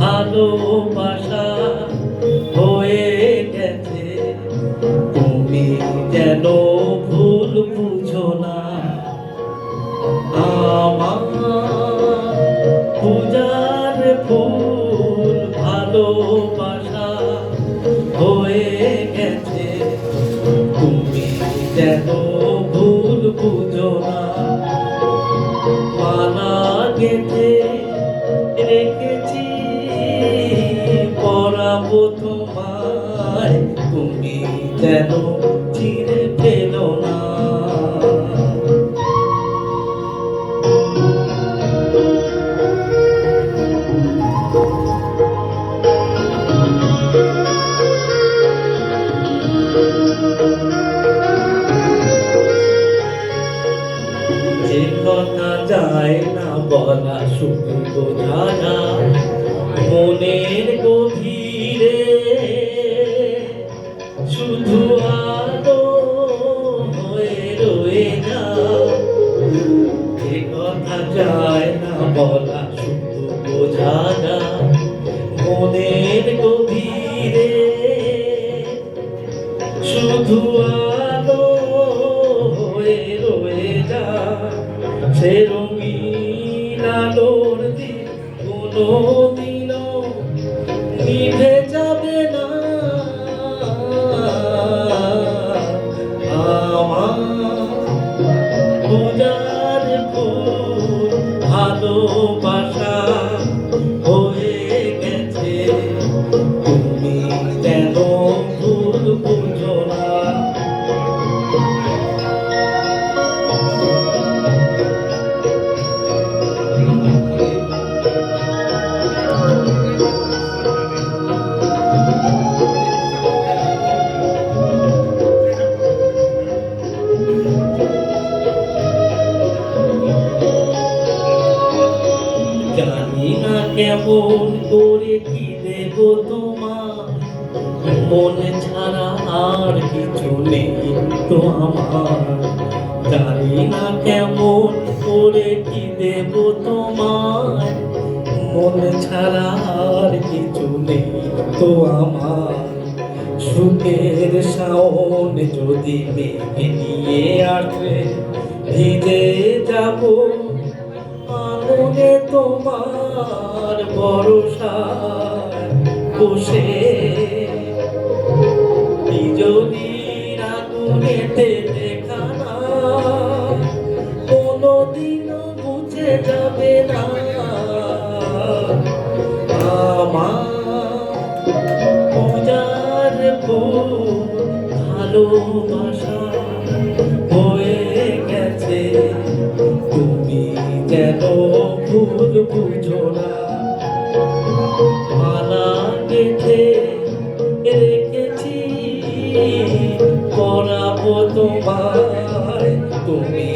ভালোবাসা হয়ে গেছে। তুমি যেন গেথে রেখেছি। পড়াবো তোমায় তুমি যেন যে কথা যায় না বলা শুধু বোঝানা মনের গভীরে শুধু আলো হয়ে রয়ে যা যে কথা যায় না বলা সে রঙিন আলোর দিন কোনো দিনও নিভে যাবে না। আমার পূজার ভালোবাসা না কেমন করে কি দেব তোমার? মনে ছাড়া আর কিছু নেই তো আমার। জানি না কেমন করে কি দেব তোমার। মন ছাড়া আর কিছু নেই তো আমার। সুখের শাওন যদি মেঘে নিয়ে আসে, ভিজে যাব আগুনে তোমার ভরসা বসে বিজলির আগুনেতে বুঝে যাবে না। ভালোবাসা হয়ে গেছে তুমি যেন ভুল বুঝো না মালা গেথে রেখেছি পড়াবো তোমায়। তুমি